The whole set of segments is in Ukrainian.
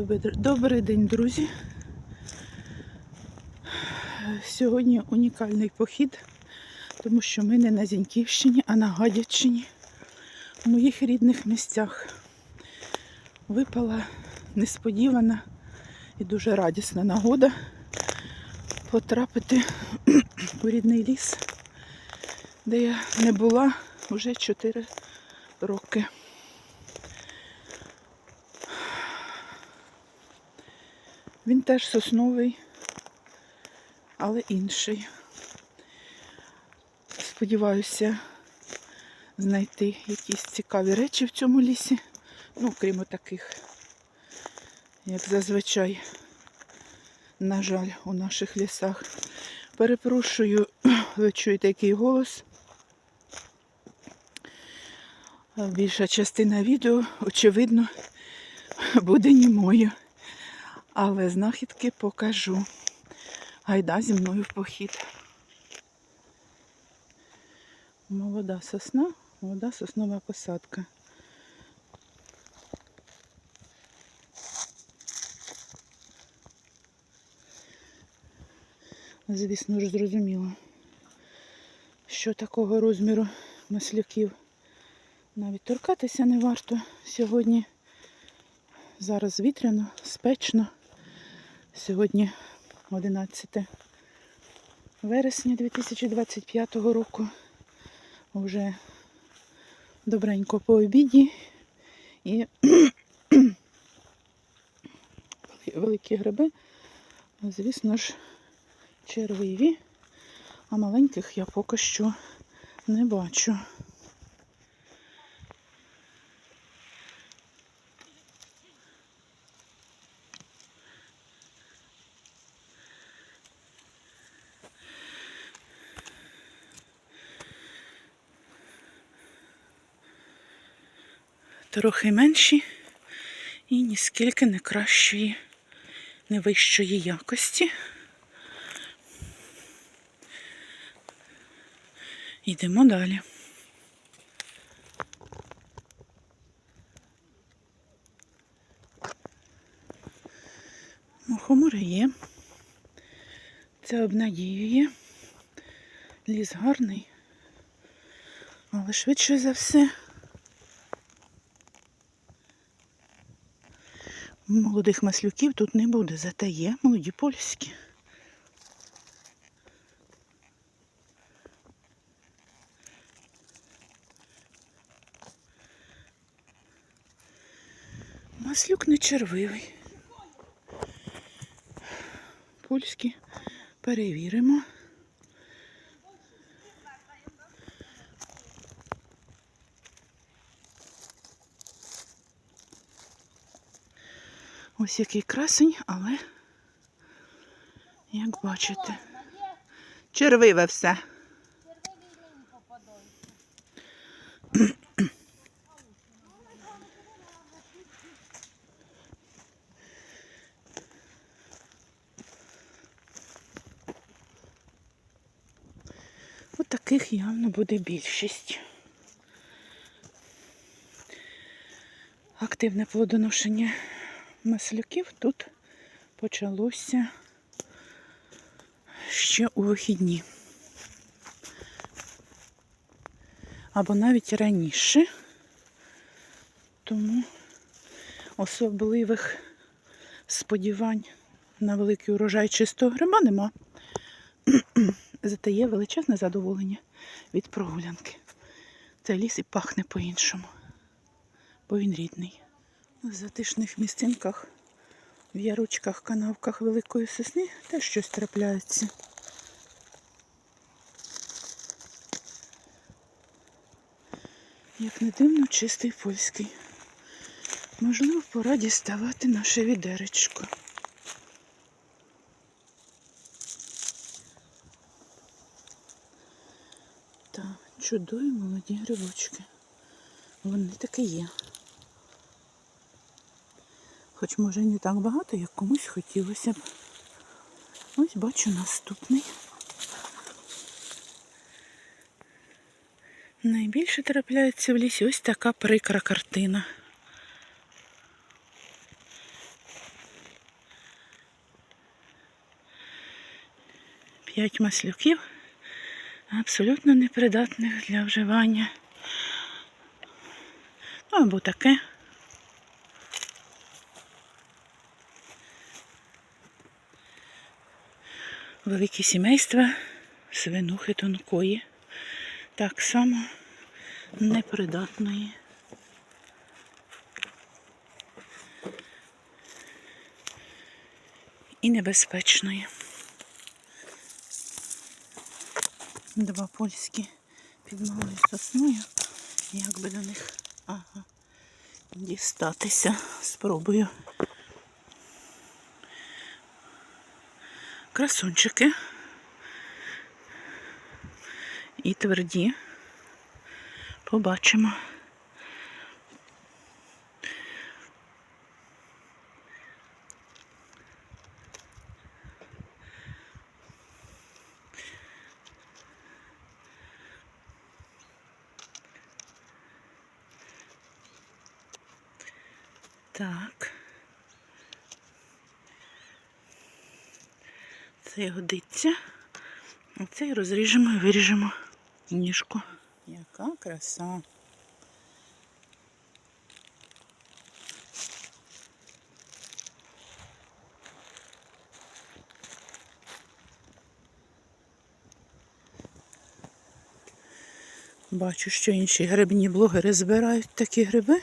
Добрий, день, друзі. Сьогодні унікальний похід, тому що ми не на Зіньківщині, а на Гадячині, в моїх рідних місцях. Випала несподівана і дуже радісна нагода потрапити у рідний ліс, де я не була вже 4 роки. Він теж сосновий, але інший. Сподіваюся знайти якісь цікаві речі в цьому лісі. Ну, крім таких, як зазвичай, на жаль, у наших лісах. Перепрошую, ви чуєте який голос. Більша частина відео, очевидно, буде німою. Але знахідки покажу. Гайда зі мною в похід. Молода сосна, молода соснова посадка. Звісно ж, зрозуміло, що такого розміру масляків навіть торкатися не варто сьогодні. Зараз вітряно, спечно. Сьогодні 11 вересня 2025 року. Вже добренько по обіді і великі гриби, звісно ж, червиві, а маленьких я поки що не бачу. Трохи менші і ніскільки не кращої, не вищої якості. Йдемо далі. Мухомори є. Це обнадіює. Ліс гарний, але швидше за все Молодих маслюків тут не буде, зате є молоді польські. Маслюк не червивий. Польські перевіримо. Ось який красень, але, як бачите, червиве все. От таких явно буде більшість. Активне плодоношення масляків тут почалося ще у вихідні. Або навіть раніше, тому особливих сподівань на великий урожай чистого гриба нема. Зате є величезне задоволення від прогулянки. Цей ліс і пахне по-іншому, бо він рідний. В затишних місцинках, в яручках, канавках Великої Сосни теж щось трапляється. Як не дивно, чистий польський. Можливо, пора діставати наше відеречко. Так, чудові молоді грибочки. Вони таки є. Хоч, може, не так багато, як комусь хотілося б. Ось бачу наступний. Найбільше трапляється в лісі ось така прикра картина. П'ять маслюків абсолютно непридатних для вживання. Ну, або таке. Великі сімейства свинухи тонкої, так само непридатної. І небезпечної. Два польські під малою сосною. Як би до них ага, дістатися. Спробую. Красунчики. І тверді. Побачимо. Так. Це годиться. Оце і розріжемо і виріжемо ніжку. Яка краса. Бачу, що інші грибні блогери збирають такі гриби.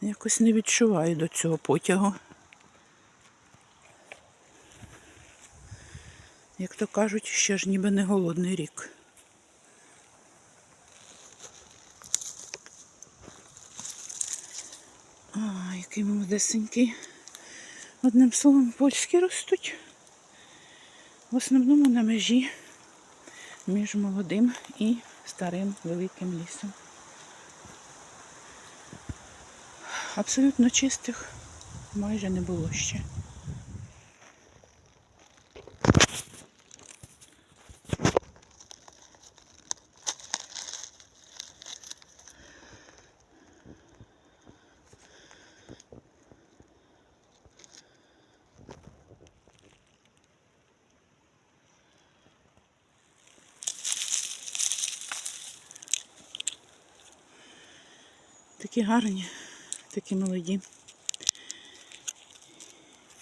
Якось не відчуваю до цього потягу. Як то кажуть, ще ж ніби не голодний рік. А, який молодесенький. Одним словом, польські ростуть. В основному на межі між молодим і старим великим лісом. Абсолютно чистих майже не було ще. Такі гарні, такі молоді.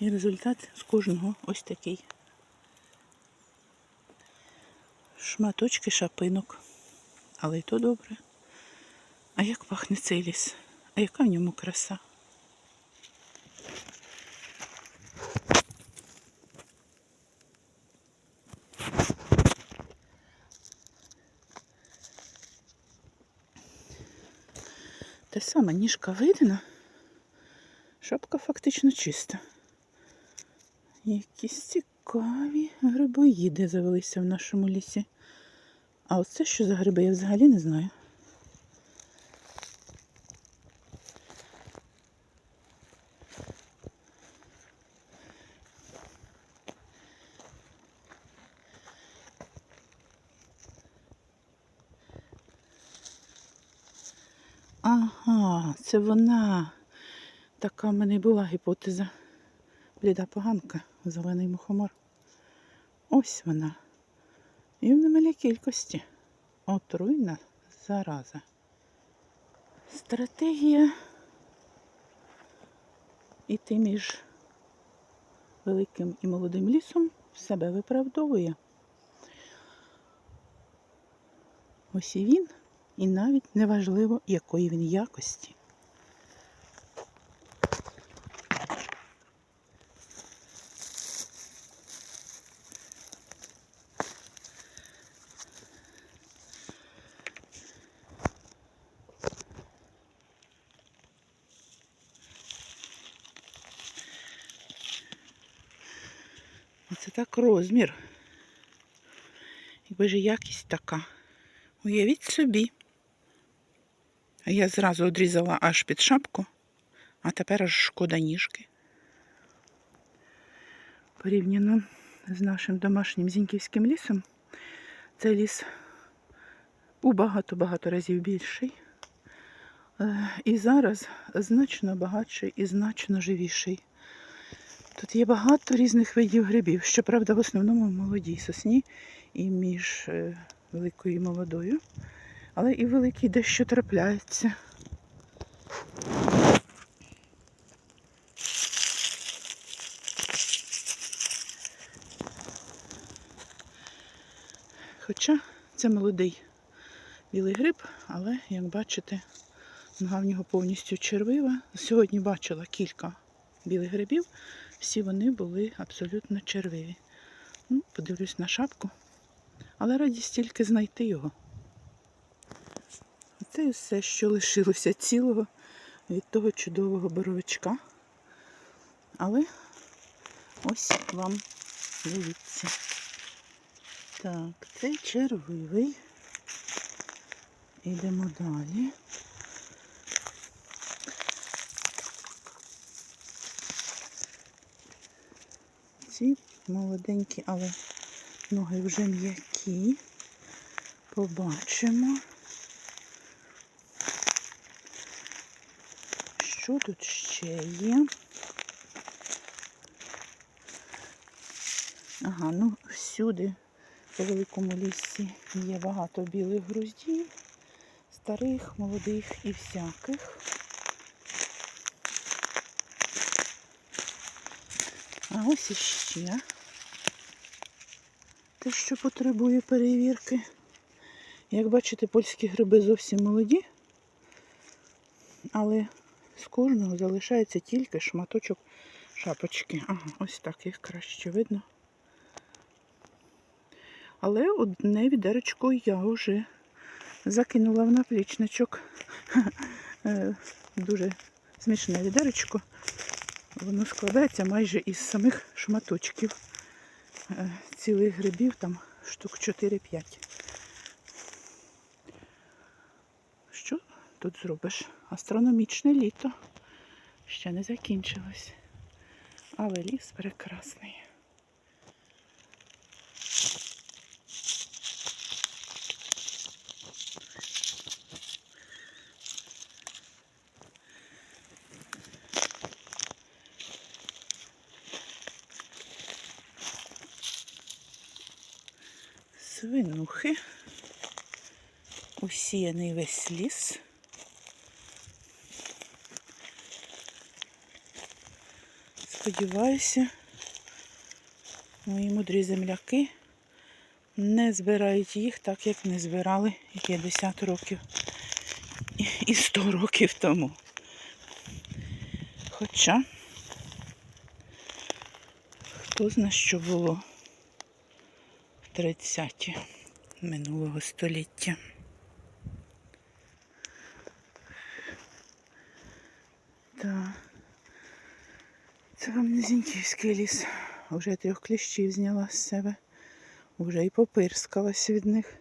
І результат з кожного ось такий. Шматочки шапинок. Але й то добре. А як пахне цей ліс? А яка в ньому краса? Саме ніжка видна, шапка фактично чиста. Якісь цікаві грибоїди завелися в нашому лісі. А оце що за гриби, я взагалі не знаю. Ага, це вона. Така в мене була гіпотеза. Бліда поганка, зелений мухомор. Ось вона. І в немалій кількості. Отруйна зараза. Стратегія іти між великим і молодим лісом себе виправдовує. Ось і він, і навіть неважливо, якої він якості. Оце так розмір. Якби ж якість така. Уявіть собі. Я зразу одрізала аж під шапку, а тепер аж шкода ніжки. Порівняно з нашим домашнім зіньківським лісом, цей ліс у багато-багато разів більший. Е, І зараз значно багатший і значно живіший. Тут є багато різних видів грибів. Щоправда, в основному в молодій сосні і між е, великою і молодою. Але і великий дещо трапляється. Хоча це молодий білий гриб, але, як бачите, нога в нього повністю червива. Сьогодні бачила кілька білих грибів, всі вони були абсолютно червиві. Ну, подивлюсь на шапку, але радість тільки знайти його. Це і все, що лишилося цілого від того чудового боровичка. Але ось вам дивіться. Так, цей червивий. Йдемо далі. Ці молоденькі, але ноги вже м'які. Побачимо. Що тут ще є? Ага, ну всюди по великому лісі є багато білих груздів, старих, молодих і всяких. А ось іще те, що потребує перевірки. Як бачите, польські гриби зовсім молоді, але з кожного залишається тільки шматочок шапочки. Ага, ось так їх краще видно. Але одне відеречко я вже закинула в наплічничок. Е, Дуже смішне відеречко. Воно складається майже із самих шматочків е, цілих грибів, там штук 4-5. Що тут зробиш? Астрономічне літо ще не закінчилось. Але ліс прекрасний. Свинухи. Усіяний весь ліс. Сподіваюся, мої мудрі земляки не збирають їх так, як не збирали і 50 років і- і 100 років тому. Хоча, хто зна, що було 30-ті минулого століття. Так. Це вам не Зіньківський ліс. Уже трьох кліщів зняла з себе. Уже і попирскалась від них.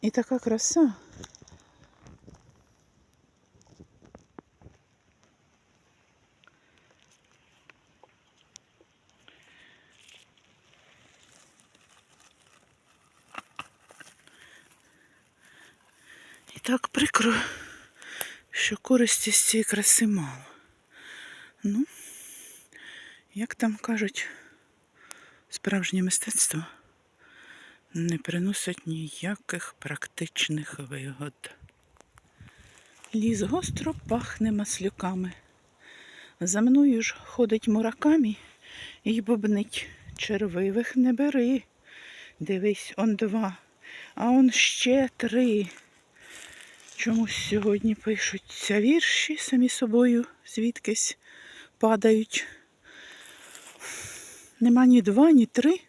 І така краса. І так прикро, що користі з цієї краси мало. Ну, як там кажуть, справжнє мистецтво не приносить ніяких практичних вигод. Ліс гостро пахне маслюками. За мною ж ходить муракамі і бубнить. Червивих не бери. Дивись, он два, а он ще три. Чомусь сьогодні пишуться вірші самі собою звідкись падають. Нема ні два, ні три.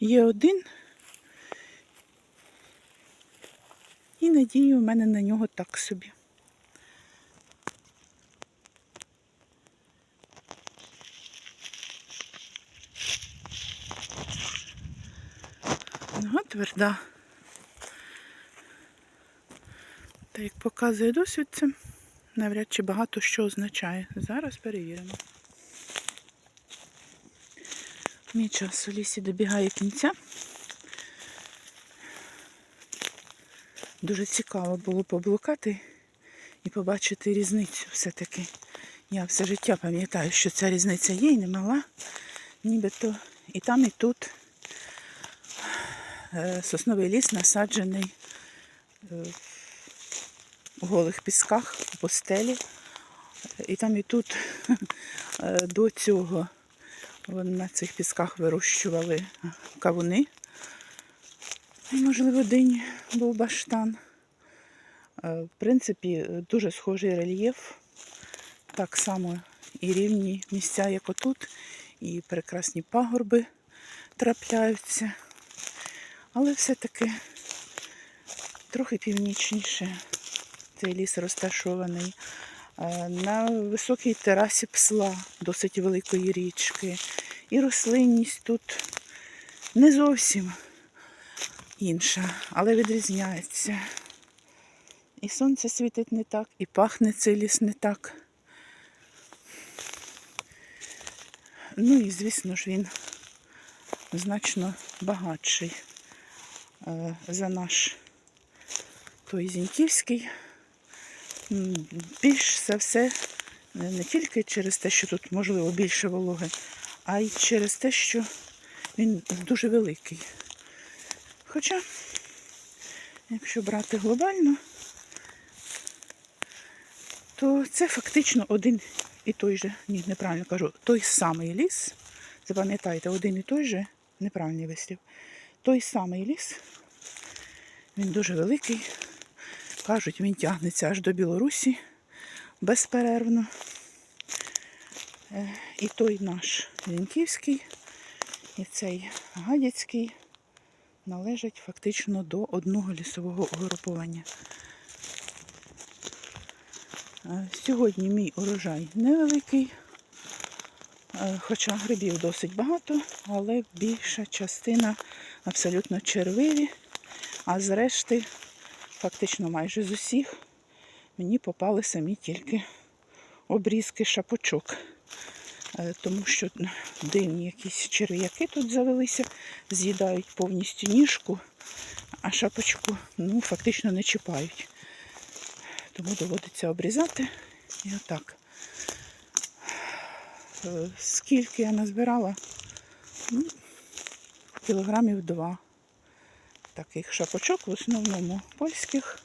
Є один. І надію в мене на нього так собі. Нога тверда. Та як показує досвід, це навряд чи багато що означає. Зараз перевіримо. Мій час у лісі добігає кінця. Дуже цікаво було поблукати і побачити різницю все-таки, Я все життя пам'ятаю, що ця різниця є і немала. Нібито і там, і тут е, сосновий ліс насаджений е, голих пісках, у постелі. І там, і тут е, до цього на цих пісках вирощували кавуни. І, можливо, день був баштан. Е, В принципі, дуже схожий рельєф. Так само і рівні місця, як отут, і прекрасні пагорби трапляються. Але все-таки трохи північніше цей ліс розташований. Е, На високій терасі псла досить великої річки. І рослинність тут не зовсім інша, але відрізняється. І сонце світить не так, і пахне цей ліс не так. Ну і звісно ж він значно багатший е, за наш той Зіньківський. Більш за все, не не тільки через те, що тут можливо більше вологи, а й через те, що він дуже великий. Хоча, якщо брати глобально, то це фактично один і той же, ні, неправильно кажу, той самий ліс. Запам'ятайте, один і той же, неправильний вислів. Той самий ліс, він дуже великий. Кажуть, він тягнеться аж до Білорусі безперервно. Е, І той наш Лінківський, і цей Гадяцький належать фактично до одного лісового угруповання. Е, Сьогодні мій урожай невеликий, е, хоча грибів досить багато, але більша частина абсолютно червиві, а зрешти, фактично майже з усіх, мені попали самі тільки обрізки шапочок. Е, Тому що дивні якісь черв'яки тут завелися, з'їдають повністю ніжку, а шапочку ну, фактично не чіпають. Тому доводиться обрізати і отак. Е, Скільки я назбирала? Ну, кілограмів два таких шапочок, в основному польських.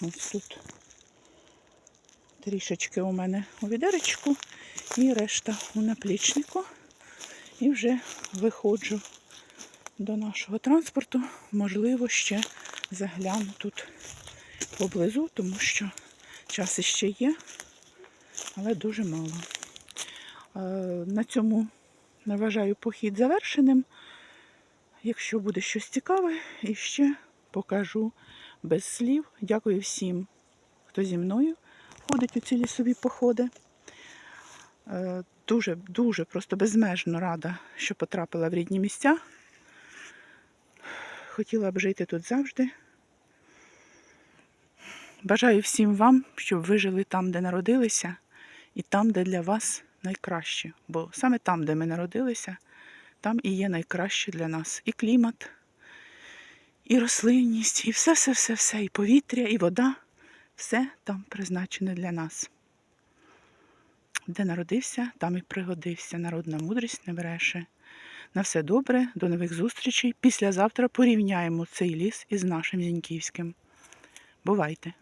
Ось тут трішечки у мене у відеречку і решта у наплічнику. І вже виходжу до нашого транспорту. Можливо, ще загляну тут поблизу, тому що час іще є, але дуже мало. Е, На цьому вважаю похід завершеним. Якщо буде щось цікаве, і ще покажу без слів. Дякую всім, хто зі мною ходить у ці лісові походи. Е, Дуже, дуже просто безмежно рада, що потрапила в рідні місця. Хотіла б жити тут завжди. Бажаю всім вам, щоб ви жили там, де народилися, і там, де для вас найкраще. Бо саме там, де ми народилися, там і є найкраще для нас. І клімат, і рослинність, і все-все-все-все, і повітря, і вода. Все там призначене для нас. Де народився, там і пригодився. Народна мудрість не бреше. На все добре, до нових зустрічей. Післязавтра порівняємо цей ліс із нашим Зіньківським. Бувайте!